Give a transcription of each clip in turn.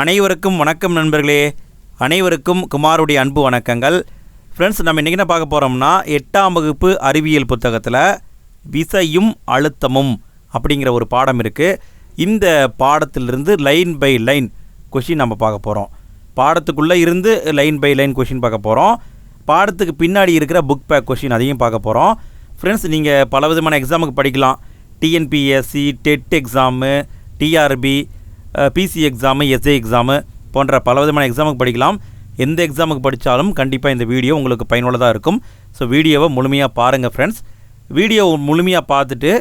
அனைவருக்கும் வணக்கம் நண்பர்களே. அனைவருக்கும் குமாருடைய அன்பு வணக்கங்கள். ஃப்ரெண்ட்ஸ் நம்ம இன்றைக்கி என்ன பார்க்க போகிறோம்னா எட்டாம் வகுப்பு அறிவியல் புத்தகத்தில் விசையும் அழுத்தமும் அப்படிங்கிற ஒரு பாடம் இருக்குது இந்த பாடத்திலிருந்து லைன் பை லைன் கொஷின் நம்ம பார்க்க போகிறோம் பாடத்துக்குள்ளே இருந்து லைன் பை லைன் கொஷின் பார்க்க போகிறோம் பாடத்துக்கு பின்னாடி இருக்கிற புக் பேக் கொஷின் அதையும் பார்க்க போகிறோம் ஃப்ரெண்ட்ஸ் நீங்கள் பல விதமான எக்ஸாமுக்கு படிக்கலாம். TNPSC TET exam TRB PC exam SA exam போன்ற பல விதமான எக்ஸாமுக்கு படிக்கலாம். எந்த எக்ஸாமுக்கு படித்தாலும் கண்டிப்பாக இந்த வீடியோ உங்களுக்கு பயனுள்ளதாக இருக்கும். ஸோ வீடியோவை முழுமையாக பாருங்கள் ஃப்ரெண்ட்ஸ் வீடியோ முழுமையாக பார்த்துட்டு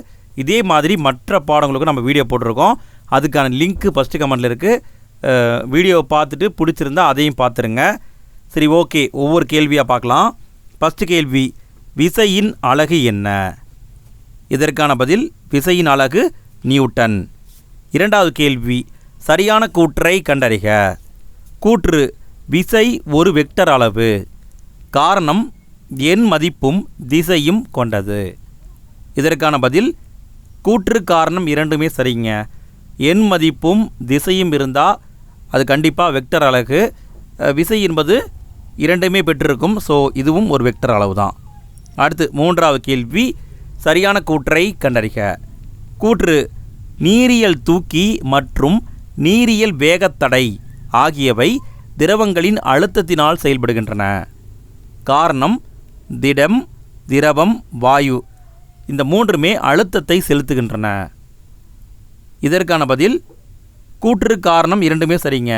இதே மாதிரி மற்ற பாடங்களுக்கும் நம்ம வீடியோ போட்டிருக்கோம். அதுக்கான லிங்க்கு ஃபஸ்ட்டு கமெண்டில் இருக்குது வீடியோவை பார்த்துட்டு பிடிச்சிருந்தா அதையும் பார்த்துருங்க. சரி ஓகே ஒவ்வொரு கேள்வியாக பார்க்கலாம். ஃபஸ்ட்டு கேள்வி விசையின் அழகு என்ன? இதற்கான பதில் விசையின் அழகு நியூட்டன். இரண்டாவது கேள்வி சரியான கூற்றை கண்டறிக. கூற்று விசை ஒரு வெக்டர் அளவு. காரணம் எண் மதிப்பும் திசையும் கொண்டது. இதற்கான பதில் கூற்று காரணம் இரண்டுமே சரிங்க. எண் மதிப்பும் திசையும் இருந்தால் அது கண்டிப்பாக வெக்டர் அழகு. விசை என்பது இரண்டுமே பெற்றிருக்கும் ஸோ இதுவும் ஒரு வெக்டர் அளவு தான் அடுத்து மூன்றாவது கேள்வி சரியான கூற்றை கண்டறிக. கூற்று நீரியல் தூக்கி மற்றும் நீரியல் வேகத்தடை ஆகியவை திரவங்களின் அழுத்தத்தினால் செயல்படுகின்றன. காரணம் திடம் திரவம் வாயு. இந்த மூன்றுமே அழுத்தத்தை செலுத்துகின்றன. இதற்கான பதில் கூற்று காரணம் இரண்டுமே சரிங்க.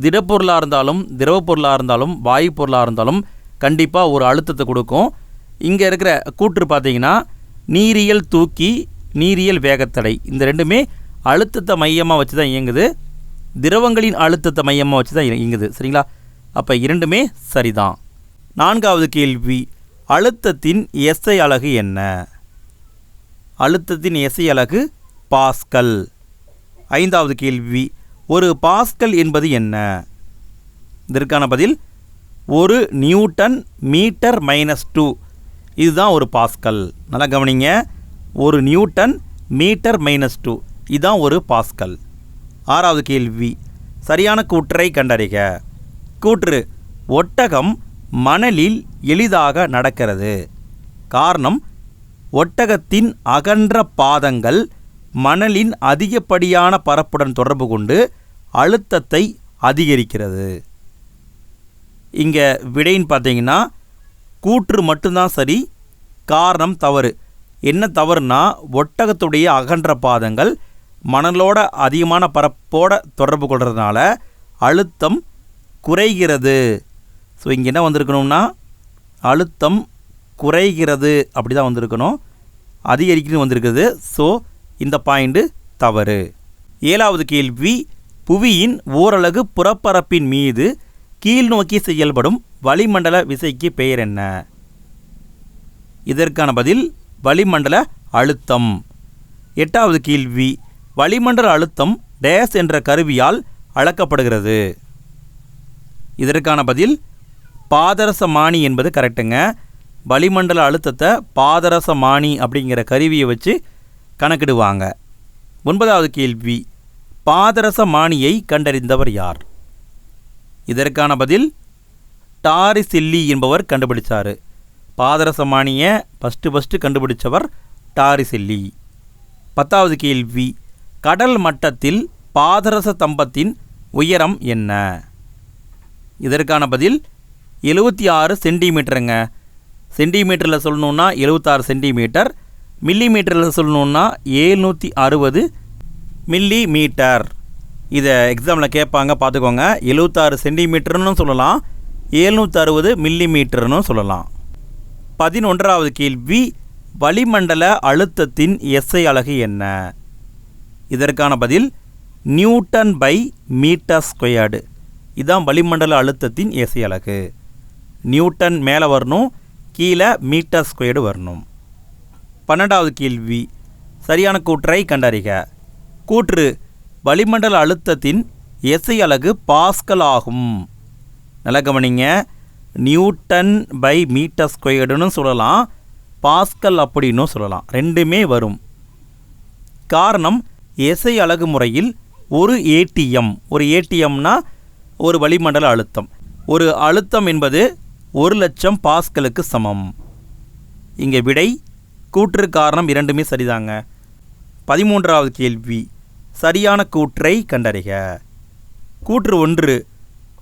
திடப்பொருளாக இருந்தாலும் திரவப் பொருளாக இருந்தாலும் வாயு பொருளாக இருந்தாலும் கண்டிப்பாக ஒரு அழுத்தத்தை கொடுக்கும். இங்கே இருக்கிற கூற்று பார்த்தீங்கன்னா நீரியல் தூக்கி நீரியல் வேகத்தடை. இந்த ரெண்டுமே அழுத்தத்தை மையமாக வச்சு தான் இயங்குது. திரவங்களின் அழுத்தத்தை மையமாக வச்சு தான் இயங்குது. சரிங்களா? அப்போ இரண்டுமே சரிதான். நான்காவது கேள்வி அழுத்தத்தின் எஸ்ஐ அலகு என்ன? அழுத்தத்தின் எஸ்ஐ அலகு பாஸ்கல். ஐந்தாவது கேள்வி ஒரு பாஸ்கல் என்பது என்ன? இதற்கான பதில் ஒரு நியூட்டன் மீட்டர் மைனஸ் டூ. இதுதான் ஒரு பாஸ்கல். நல்லா கவனிங்க. ஒரு நியூட்டன் மீட்டர் மைனஸ் டூ. இதுதான் ஒரு பாஸ்கல். ஆறாவது கேள்வி. சரியான கூற்றை கண்டறிக. கூற்று ஒட்டகம் மணலில் எளிதாக நடக்கிறது. காரணம் ஒட்டகத்தின் அகன்ற பாதங்கள் மணலின் அதிகப்படியான பரப்புடன் தொடர்பு கொண்டு அழுத்தத்தை அதிகரிக்கிறது. இங்கே விடைன்னு பார்த்தீங்கன்னா கூற்று மட்டும்தான் சரி காரணம் தவறு. என்ன தவறுனா ஒட்டகத்துடைய அகன்ற பாதங்கள் மணலோட அதிகமான பரப்போட தொடர்பு கொள்கிறதுனால அழுத்தம் குறைகிறது. ஸோ இங்கே என்ன வந்திருக்கணும்னா அழுத்தம் குறைகிறது அப்படி தான் வந்திருக்கணும். அதிகரிக்கணும் வந்திருக்குது. ஸோ இந்த பாயிண்ட்டு தவறு. ஏழாவது கேள்வி புவியின் ஓரலகு புறப்பரப்பின் மீது கீழ்நோக்கி செயல்படும் வளிமண்டல விசைக்கு பெயர் என்ன? இதற்கான பதில் வளிமண்டல அழுத்தம். எட்டாவது கேள்வி வளிமண்டல அழுத்தம் டேஸ் என்ற கருவியால் அளக்கப்படுகிறது. இதற்கான பதில் பாதரசமானி என்பது கரெக்டுங்க. வளிமண்டல அழுத்தத்தை பாதரசமானி அப்படிங்கிற கருவியை வச்சு கணக்கிடுவாங்க. ஒன்பதாவது கேள்வி பாதரசமானியை கண்டறிந்தவர் யார்? இதற்கான பதில் டாரிசில்லி என்பவர் கண்டுபிடிச்சார். பாதரசமானியை ஃபஸ்ட்டு ஃபஸ்ட்டு கண்டுபிடிச்சவர் டாரிசில்லி. பத்தாவது கேள்வி கடல் மட்டத்தில் பாதரச தம்பத்தின் உயரம் என்ன? இதற்கான பதில் எழுபத்தி ஆறு சென்டிமீட்டருங்க. சென்டிமீட்டரில் சொல்லணுன்னா எழுபத்தாறு சென்டிமீட்டர் மில்லி மீட்டரில் சொல்லணுன்னா ஏழ்நூற்றி அறுபது மில்லி மீட்டர் இதை எக்ஸாமில் கேட்பாங்க பார்த்துக்கோங்க. எழுபத்தாறு சென்டிமீட்டர்னு சொல்லலாம் ஏழ்நூற்றறுபது மில்லி மீட்டர்னு சொல்லலாம். பதினொன்றாவது கேள்வி வளிமண்டல அழுத்தத்தின் எஸ்ஐ அலகு என்ன? இதற்கான பதில் நியூட்டன் பை மீட்டர் ஸ்கொயர்டு. இதுதான் வளிமண்டல அழுத்தத்தின் ஏசி அலகு நியூட்டன் மேலே வரணும் கீழே மீட்டர் ஸ்கொயர்டு வரணும். பன்னெண்டாவது கேள்வி சரியான கூற்றை கண்டறிக. கூற்று வளிமண்டல அழுத்தத்தின் எசை அலகு பாஸ்கல் ஆகும். நல்லா கவனிங்க நியூட்டன் பை மீட்டர் ஸ்கொயர்டுன்னு சொல்லலாம் பாஸ்கல் அப்படின்னும் சொல்லலாம். ரெண்டுமே வரும். காரணம் எஸ்ஐ அழகு முறையில் ஒரு ஏடிஎம் ஒரு ஏடிஎம்னா ஒரு வளிமண்டல அழுத்தம். ஒரு அழுத்தம் என்பது ஒரு லட்சம் பாஸ்கலுக்கு சமம். இங்கே விடை கூற்று காரணம் இரண்டுமே சரிதாங்க. பதிமூன்றாவது கேள்வி சரியான கூற்றை கண்டறிக. கூற்று ஒன்று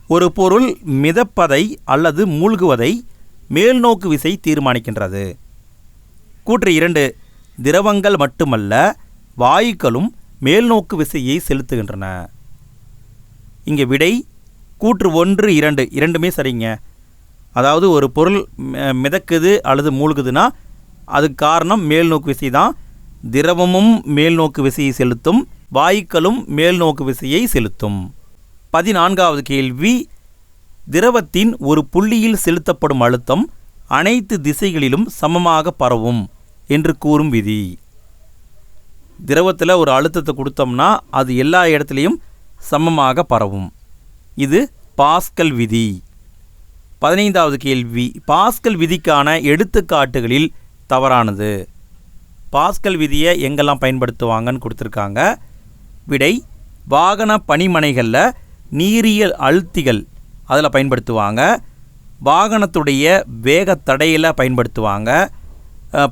ஒரு பொருள் மிதப்பதை அல்லது மூழ்குவதை மேல்நோக்கு விசை தீர்மானிக்கின்றது. கூற்று இரண்டு திரவங்கள் மட்டுமல்ல வாயுக்களும் மேல்நோக்கு விசையை செலுத்துகின்றன. இங்கே விடை கூற்று ஒன்று இரண்டு. இரண்டுமே சரிங்க. அதாவது ஒரு பொருள் மிதக்குது அல்லது மூழ்குதுன்னா அதுக்கு காரணம் மேல்நோக்கு விசை தான். திரவமும் மேல்நோக்கு விசையை செலுத்தும் வாயுக்களும் மேல்நோக்கு விசையை செலுத்தும். பதினான்காவது கேள்வி. திரவத்தின் ஒரு புள்ளியில் செலுத்தப்படும் அழுத்தம் அனைத்து திசைகளிலும் சமமாக பரவும் என்று கூறும் விதி. திரவத்தில் ஒரு அழுத்தத்தை கொடுத்தோம்னா அது எல்லா இடத்துலையும் சமமாக பரவும். இது பாஸ்கல் விதி. பதினைந்தாவது கேள்வி. பாஸ்கல் விதிக்கான எடுத்துக்காட்டுகளில் தவறானது. பாஸ்கல் விதியை எங்கெல்லாம் பயன்படுத்துவாங்கன்னு கொடுத்துருக்காங்க. விடை வாகன பணிமனைகளில் நீரியல் அழுத்திகள் அதில் பயன்படுத்துவாங்க. வாகனத்துடைய வேக தடையில் பயன்படுத்துவாங்க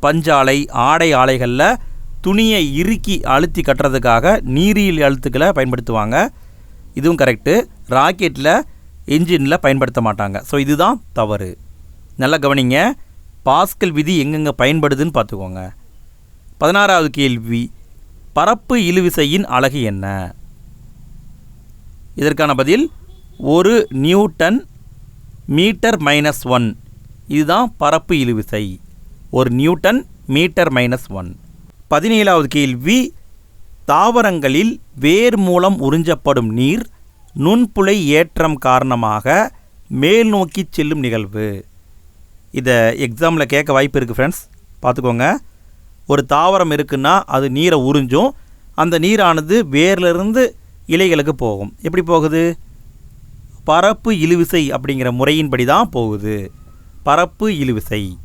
பஞ்சாலை ஆடை ஆலைகளில் துணியை இறுக்கி அழுத்தி கட்டுறதுக்காக நீரியல் அழுத்துக்களை பயன்படுத்துவாங்க. இதுவும் கரெக்டு ராக்கெட்டில் இன்ஜினில் பயன்படுத்த மாட்டாங்க. ஸோ இதுதான் தவறு. நல்லா கவனிங்க. பாஸ்கல் விதி எங்கெங்கே பயன்படுதுன்னு பார்த்துக்கோங்க. பதினாறாவது கேள்வி. பரப்பு இழுவிசையின் அழகு என்ன? இதற்கான பதில் ஒரு நியூட்டன் மீட்டர் மைனஸ் ஒன் இதுதான் பரப்பு இழுவிசை. ஒரு நியூட்டன் மீட்டர் மைனஸ் ஒன் பதினேழாவது கேள்வி. தாவரங்களில் வேர் மூலம் உறிஞ்சப்படும் நீர் நுண்புழை ஏற்றம் காரணமாக மேல் நோக்கி செல்லும் நிகழ்வு. இதை எக்ஸாமில் கேட்க வாய்ப்பு இருக்குது ஃப்ரெண்ட்ஸ் பார்த்துக்கோங்க. ஒரு தாவரம் இருக்குன்னா அது நீரை உறிஞ்சும். அந்த நீரானது வேர்லேருந்து இலைகளுக்கு போகும். எப்படி போகுது? பரப்பு இழுவிசை அப்படிங்கிற முறையின்படி தான் போகுது. பரப்பு இழுவிசை.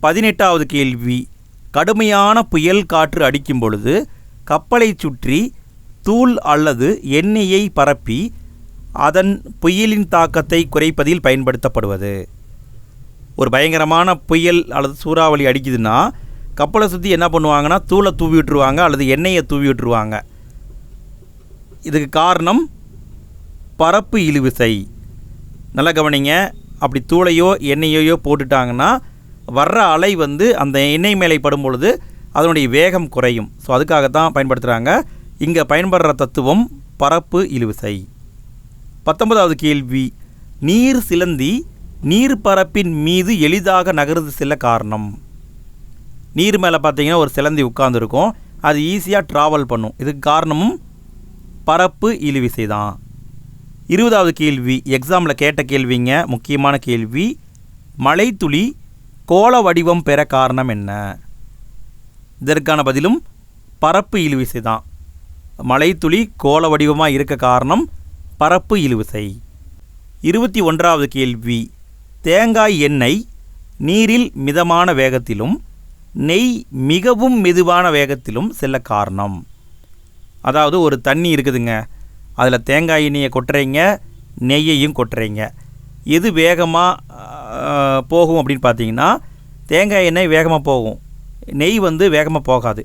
பதினெட்டாவது கேள்வி. கடுமையான புயல் காற்று அடிக்கும் பொழுது கப்பலைச் சுற்றி தூள் அல்லது எண்ணெயை பரப்பி அதன் புயலின் தாக்கத்தை குறைப்பதில் பயன்படுத்தப்படுவது. ஒரு பயங்கரமான புயல் அல்லது சூறாவளி அடிக்குதுன்னா கப்பலை சுற்றி என்ன பண்ணுவாங்கன்னா தூளை தூவி விட்டுருவாங்க அல்லது எண்ணெயை தூவி விட்டுருவாங்க. இதுக்கு காரணம் பரப்பு இழுவிசை. நல்லா கவனிங்க. அப்படி தூளையோ எண்ணெயையோ போட்டுட்டாங்கன்னா வர்ற அலை வந்து அந்த எண்ணெய் மேலே படும் பொழுது அதனுடைய வேகம் குறையும். ஸோ அதுக்காகத்தான் பயன்படுத்துகிறாங்க இங்கே பயன்படுற தத்துவம் பரப்பு இழுவிசை. பத்தொன்பதாவது கேள்வி. நீர் சிலந்தி நீர் பரப்பின் மீது எளிதாக நகர்ந்து செல்ல காரணம். நீர் மேலே பார்த்தீங்கன்னா ஒரு சிலந்தி உட்கார்ந்துருக்கும். அது ஈஸியாக ட்ராவல் பண்ணும். இதுக்கு காரணமும் பரப்பு இழுவிசை தான். இருபதாவது கேள்வி. எக்ஸாமில் கேட்ட கேள்விங்க முக்கியமான கேள்வி. மழைத்துளி கோள வடிவம் பெற காரணம் என்ன? இதற்கான பதிலும் பரப்பு இழுவிசை தான். மலைத்துளி கோள வடிவமாக இருக்க காரணம் பரப்பு இழுவிசை. இருபத்தி ஒன்றாவது கேள்வி. தேங்காய் எண்ணெய் நீரில் மிதமான வேகத்திலும் நெய் மிகவும் மெதுவான வேகத்திலும் செல்ல காரணம். அதாவது ஒரு தண்ணி இருக்குதுங்க. அதில் தேங்காய் எண்ணெயை கொட்டுறீங்க நெய்யையும் கொட்டுறீங்க. எது வேகமாக போகும் அப்படின்னு பார்த்தீங்கன்னா தேங்காய் எண்ணெய் வேகமாக போகும். நெய் வந்து வேகமாக போகாது.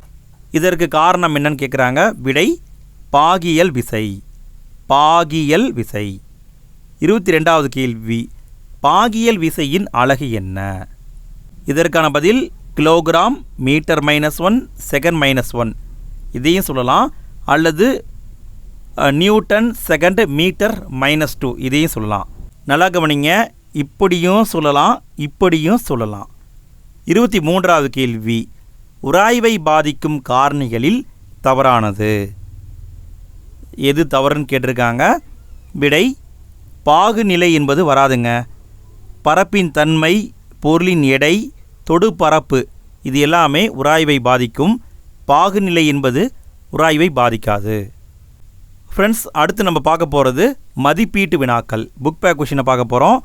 இதற்கு காரணம் என்னன்னு கேட்குறாங்க விடை பாகியல் விசை. பாகியல் விசை. இருபத்தி ரெண்டாவது கேள்வி பாகியல் விசையின் அழகு என்ன? இதற்கான பதில் kilogram metre minus one second minus one இதையும் சொல்லலாம். அல்லது newton second metre minus two இதையும் சொல்லலாம். நல்லா கவனிங்க. இப்படியும் சொல்லலாம் இப்படியும் சொல்லலாம். இருபத்தி மூன்றாவது கேள்வி. உராய்வை பாதிக்கும் காரணிகளில் தவறானது. எது தவறுன்னு கேட்டிருக்காங்க? விடை பாகுநிலை என்பது வராதுங்க. பரப்பின் தன்மை பொருளின் எடை தொடு பரப்பு இது எல்லாமே உராய்வை பாதிக்கும். பாகுநிலை என்பது உராய்வை பாதிக்காது. ஃப்ரெண்ட்ஸ் அடுத்து நம்ம பார்க்க போகிறது மதிப்பீட்டு வினாக்கள். புக் பேக் கொஷினை பார்க்க போகிறோம்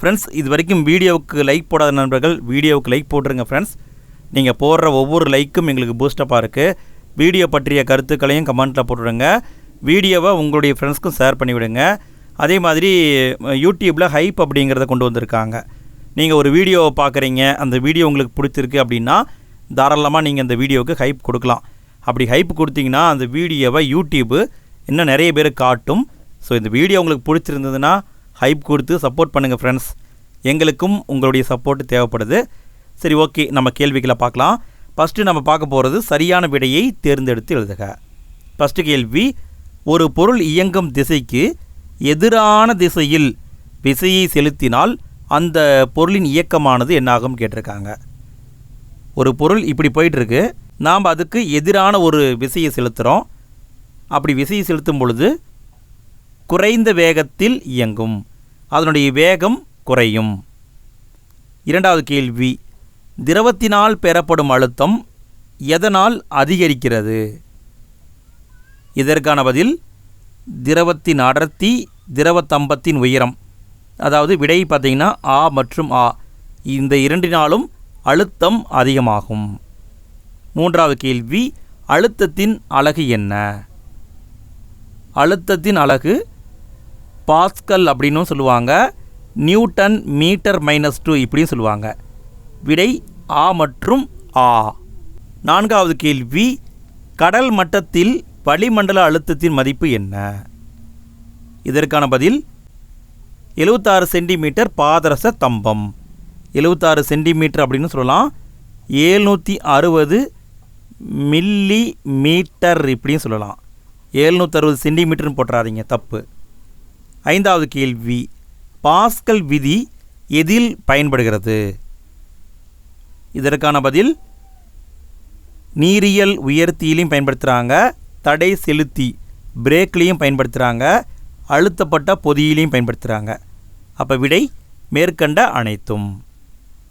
ஃப்ரெண்ட்ஸ் இது வரைக்கும் வீடியோவுக்கு லைக் போடாத நண்பர்கள் வீடியோவுக்கு லைக் போட்டுருங்க ஃப்ரெண்ட்ஸ் நீங்கள் போடுற ஒவ்வொரு லைக்கும் எங்களுக்கு பூஸ்டப்பாக இருக்குது வீடியோ பற்றிய கருத்துக்களையும் கமெண்ட்டில் போட்டுடுங்க. வீடியோவை உங்களுடைய ஃப்ரெண்ட்ஸ்க்கும் ஷேர் பண்ணிவிடுங்க. அதே மாதிரி யூடியூப்பில் ஹைப் அப்படிங்கிறத கொண்டு வந்திருக்காங்க. நீங்கள் ஒரு வீடியோவை பார்க்குறீங்க அந்த வீடியோ உங்களுக்கு பிடிச்சிருக்கு அப்படின்னா தாராளமாக நீங்கள் அந்த வீடியோவுக்கு ஹைப் கொடுக்கலாம். அப்படி ஹைப் கொடுத்தீங்கன்னா அந்த வீடியோவை யூடியூப்பு இன்னும் நிறைய பேர் காட்டும். ஸோ இந்த வீடியோ உங்களுக்கு பிடிச்சிருந்ததுன்னா ஹைப் கொடுத்து சப்போர்ட் பண்ணுங்கள் ஃப்ரெண்ட்ஸ் எங்களுக்கும் உங்களுடைய சப்போர்ட் தேவைப்படுது. சரி ஓகே நம்ம கேள்விகளை பார்க்கலாம். ஃபஸ்ட்டு நம்ம பார்க்க போகிறது சரியான விடையை தேர்ந்தெடுத்து எழுதுக. ஃபஸ்ட்டு கேள்வி ஒரு பொருள் இயங்கும் திசைக்கு எதிரான திசையில் விசையை செலுத்தினால் அந்த பொருளின் இயக்கமானது என்னாகும் கேட்டிருக்காங்க. ஒரு பொருள் இப்படி போயிட்டுருக்கு. நாம் அதுக்கு எதிரான ஒரு விசையை செலுத்துகிறோம் அப்படி விசையை செலுத்தும் பொழுது குறைந்த வேகத்தில் இயங்கும். அதனுடைய வேகம் குறையும். இரண்டாவது கேள்வி திரவத்தினால் பெறப்படும் அழுத்தம் எதனால் அதிகரிக்கிறது? இதற்கான பதில் திரவத்தின் அடர்த்தி திரவத்தம்பத்தின் உயரம். அதாவது விடை பார்த்தீங்கன்னா ஆ மற்றும் ஆ. இந்த இரண்டினாலும் அழுத்தம் அதிகமாகும். மூன்றாவது கேள்வி அழுத்தத்தின் அழகு என்ன? அழுத்தத்தின் அலகு பாஸ்கல் அப்படின்னும் சொல்லுவாங்க. நியூட்டன் மீட்டர் மைனஸ் டூ இப்படியும் சொல்லுவாங்க. விடை ஆ மற்றும் ஆ. நான்காவது கேள்வி கடல் மட்டத்தில் வளிமண்டல அழுத்தத்தின் மதிப்பு என்ன? இதற்கான பதில் எழுபத்தாறு சென்டிமீட்டர் பாதரச தம்பம். எழுபத்தாறு சென்டிமீட்டர் அப்படின்னு சொல்லலாம். ஏழ்நூற்றி அறுபது மில்லி மீட்டர் இப்படியும் சொல்லலாம். ஏழ்நூற்றி அறுபது சென்டிமீட்டர்னு போட்டுறாதீங்க தப்பு. ஐந்தாவது கேள்வி பாஸ்கல் விதி எதில் பயன்படுகிறது? இதற்கான பதில் நீரியல் உயர்த்தியிலையும் பயன்படுத்துகிறாங்க தடை செலுத்தி பிரேக்லேயும் பயன்படுத்துகிறாங்க அழுத்தப்பட்ட பொதியிலையும் பயன்படுத்துகிறாங்க அப்போ விடை மேற்கண்ட அனைத்தும்.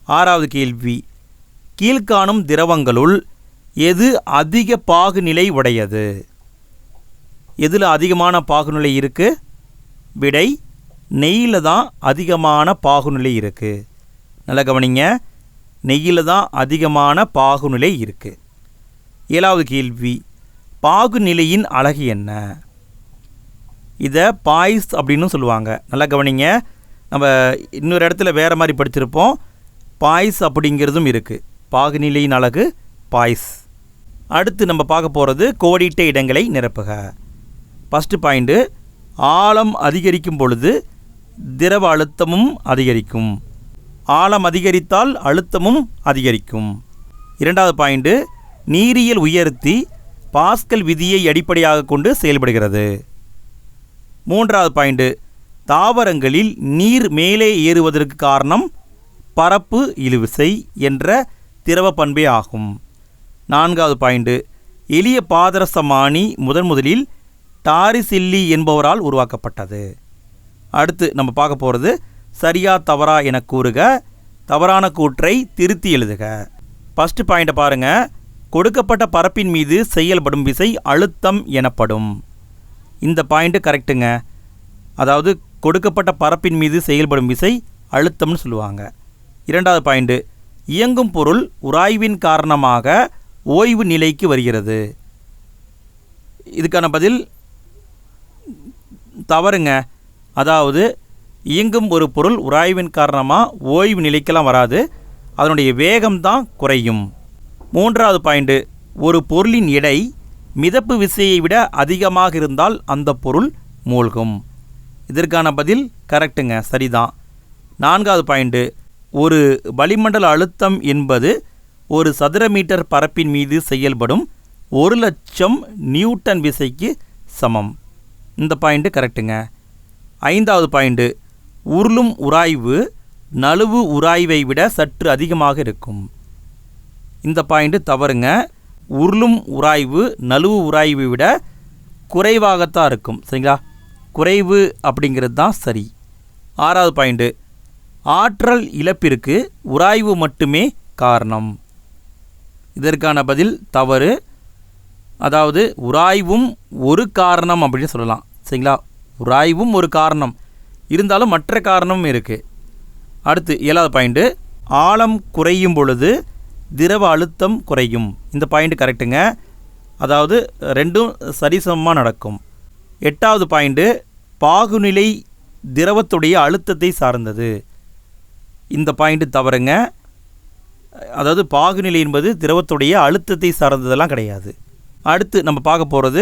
ஆறாவது கேள்வி கீழ்காணும் திரவங்களுள் எது அதிக பாகுநிலை உடையது? எதில் அதிகமான பாகுநிலை இருக்குது விடை நெய்யில் தான் அதிகமான பாகுநிலை இருக்குது நல்லா கவனிங்க. நெய்யில் தான் அதிகமான பாகுநிலை இருக்குது ஏழாவது கேள்வி பாகுநிலையின் அழகு என்ன? இதை பாய்ஸ் அப்படின்னு சொல்லுவாங்க. நல்லா கவனிங்க. நம்ம இன்னொரு இடத்துல வேறு மாதிரி படிச்சிருப்போம். பாய்ஸ் அப்படிங்கிறதும் இருக்குது பாகுநிலையின் அழகு பாய்ஸ். அடுத்து நம்ம பார்க்க போகிறது கோடிட்ட இடங்களை நிரப்புக. ஃபஸ்ட்டு பாயிண்ட்டு ஆழம் அதிகரிக்கும் பொழுது திரவ அழுத்தமும் அதிகரிக்கும். ஆழம் அதிகரித்தால் அழுத்தமும் அதிகரிக்கும். இரண்டாவது பாயிண்ட்டு நீரியல் உயர்த்தி பாஸ்கல் விதியை அடிப்படையாக கொண்டு செயல்படுகிறது. மூன்றாவது பாயிண்ட்டு தாவரங்களில் நீர் மேலே ஏறுவதற்கு காரணம் பரப்பு இழுவிசை என்ற திரவ பண்பே ஆகும். நான்காவது பாயிண்ட்டு எளிய பாதரசமானி முதன் முதலில் டாரிசில்லி என்பவரால் உருவாக்கப்பட்டது. அடுத்து நம்ம பார்க்க போகிறது சரியா தவறா என கூறுக தவறான கூற்றை திருத்தி எழுதுக. ஃபஸ்ட்டு பாயிண்ட்டை பாருங்கள் கொடுக்கப்பட்ட பரப்பின் மீது செயல்படும் விசை அழுத்தம் எனப்படும். இந்த பாயிண்ட்டு கரெக்டுங்க அதாவது கொடுக்கப்பட்ட பரப்பின் மீது செயல்படும் விசை அழுத்தம்னு சொல்லுவாங்க. இரண்டாவது பாயிண்ட்டு இயங்கும் பொருள் உராய்வின் காரணமாக ஓய்வு நிலைக்கு வருகிறது. இதுக்கான பதில் தவறுங்க. அதாவது இயங்கும் ஒரு பொருள் உராய்வின் காரணமாக ஓய்வு நிலைக்கெல்லாம் வராது அதனுடைய வேகம்தான் குறையும். மூன்றாவது பாயிண்ட்டு ஒரு பொருளின் எடை மிதப்பு விசையை விட அதிகமாக இருந்தால் அந்த பொருள் மூழ்கும். இதற்கான பதில் கரெக்டுங்க சரிதான். நான்காவது பாயிண்ட்டு ஒரு வளிமண்டல அழுத்தம் என்பது ஒரு சதுர மீட்டர் பரப்பின் மீது செயல்படும் ஒரு லட்சம் நியூட்டன் விசைக்கு சமம். இந்த பாயிண்ட்டு கரெக்டுங்க ஐந்தாவது பாயிண்ட்டு உருளும் உராய்வு நழுவு உராய்வை விட சற்று அதிகமாக இருக்கும். இந்த பாயிண்ட்டு தவறுங்க. உருளும் உராய்வு நழுவு உராய்வை விட குறைவாகத்தான் இருக்கும். சரிங்களா? குறைவு அப்படிங்கிறது தான் சரி. ஆறாவது பாயிண்ட்டு ஆற்றல் இழப்பிற்கு உராய்வு மட்டுமே காரணம். இதற்கான பதில் தவறு. அதாவது உராய்வும் ஒரு காரணம் அப்படின்னு சொல்லலாம். சரிங்களா? உராய்வும் ஒரு காரணம். இருந்தாலும் மற்ற காரணமும் இருக்குது அடுத்து ஏழாவது பாயிண்ட்டு ஆழம் குறையும் பொழுது திரவ அழுத்தம் குறையும். இந்த பாயிண்ட் கரெக்டுங்க அதாவது ரெண்டும் சரிசமமாக நடக்கும். எட்டாவது பாயிண்ட்டு பாகுநிலை திரவத்துடைய அழுத்தத்தை சார்ந்தது. இந்த பாயிண்ட்டு தவறுங்க. அதாவது பாகுநிலை என்பது திரவத்துடைய அழுத்தத்தை சார்ந்ததெல்லாம் கிடையாது. அடுத்து நம்ம பார்க்க போகிறது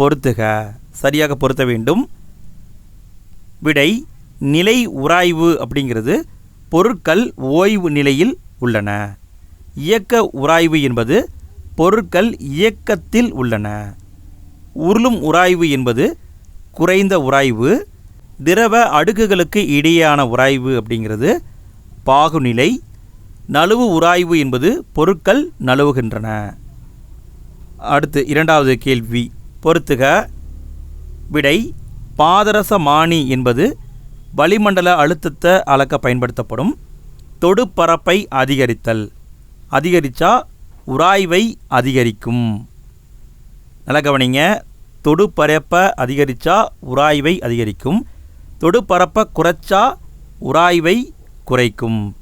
பொறுத்துக. சரியாக பொருத்த வேண்டும். விடை நிலை உராய்வு அப்படிங்கிறது பொருட்கள் ஓய்வு நிலையில் உள்ளன. இயக்க உராய்வு என்பது பொருட்கள் இயக்கத்தில் உள்ளன. உருளும் உராய்வு என்பது குறைந்த உராய்வு திரவ அடுக்குகளுக்கு இடையேயான உராய்வு அப்படிங்கிறது பாகுநிலை நழுவு உராய்வு என்பது பொருட்கள் நழுவுகின்றன. அடுத்து இரண்டாவது கேள்வி பொறுத்துக. விடை பாதரசமானி என்பது வளிமண்டல அழுத்தத்தை அளக்க பயன்படுத்தப்படும் தொடுப்பரப்பை அதிகரித்தல். அதிகரித்தா உராய்வை அதிகரிக்கும். நல்லா கவனிங்க. தொடுப்பரப்பை அதிகரித்தா உராய்வை அதிகரிக்கும். தொடுப்பரப்பை குறைச்சா உராய்வை குறைக்கும்.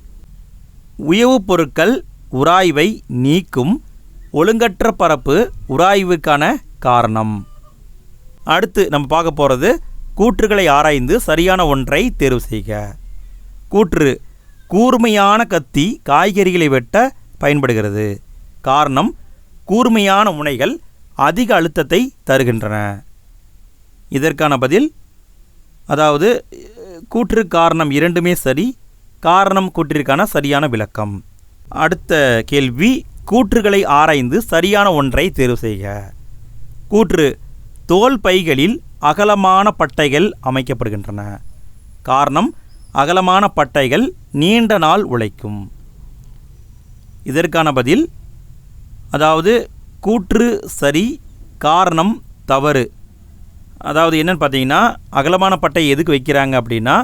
உயவுப் பொருட்கள் உராய்வை நீக்கும். ஒழுங்கற்ற பரப்பு உராய்வுக்கான காரணம். அடுத்து நம்ம பார்க்க போகிறது கூற்றுகளை ஆராய்ந்து சரியான ஒன்றை தேர்வு செய்க. கூற்று கூர்மையான கத்தி காய்கறிகளை வெட்ட பயன்படுகிறது. காரணம் கூர்மையான முனைகள் அதிக அழுத்தத்தை தருகின்றன. இதற்கான பதில் அதாவது கூற்று காரணம் இரண்டுமே சரி காரணம் கூற்றிற்கான சரியான விளக்கம். அடுத்த கேள்வி கூற்றுகளை ஆராய்ந்து சரியான ஒன்றை தேர்வு செய்க. கூற்று தோல் பைகளில் அகலமான பட்டைகள் அமைக்கப்படுகின்றன. காரணம் அகலமான பட்டைகள் நீண்ட நாள் உழைக்கும். இதற்கான பதில் அதாவது கூற்று சரி காரணம் தவறு. அதாவது என்னன்னு பார்த்தீங்கன்னா அகலமான பட்டை எதுக்கு வைக்கிறாங்க அப்படின்னா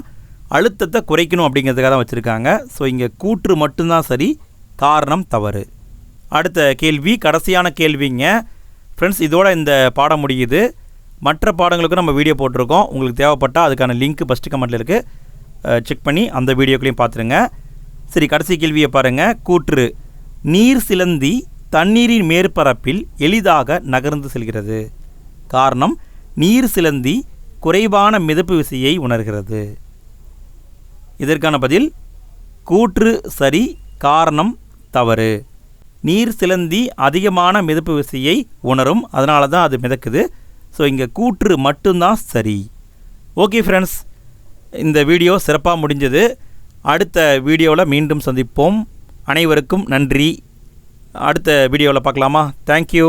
அழுத்தத்தை குறைக்கணும் அப்படிங்கிறதுக்காக தான் வச்சுருக்காங்க. ஸோ இங்கே கூற்று மட்டும்தான் சரி காரணம் தவறு. அடுத்த கேள்வி கடைசியான கேள்விங்க. ஃப்ரெண்ட்ஸ் இதோட இந்த பாடம் முடியுது. மற்ற பாடங்களுக்கும் நம்ம வீடியோ போட்டிருக்கோம். உங்களுக்கு தேவைப்பட்டால் அதுக்கான லிங்க் ஃபஸ்ட்டு கமெண்ட்டில் இருக்குது செக் பண்ணி அந்த வீடியோக்களையும் பார்த்துருங்க. சரி கடைசி கேள்வியை பாருங்கள் கூற்று நீர் சிலந்தி தண்ணீரின் மேற்பரப்பில் எளிதாக நகர்ந்து செல்கிறது. காரணம் நீர் சிலந்தி குறைவான மிதப்பு விசையை உணர்கிறது. இதற்கான பதில் கூற்று சரி காரணம் தவறு. நீர் சிலந்தி அதிகமான மிதப்பு விசையை உணரும். அதனால தான் அது மிதக்குது. ஸோ இங்கே கூற்று மட்டும்தான் சரி. ஓகே ஃப்ரெண்ட்ஸ் இந்த வீடியோ சிறப்பாக முடிஞ்சது. அடுத்த வீடியோவில் மீண்டும் சந்திப்போம். அனைவருக்கும் நன்றி. அடுத்த வீடியோவில் பார்க்கலாமா? தேங்க்யூ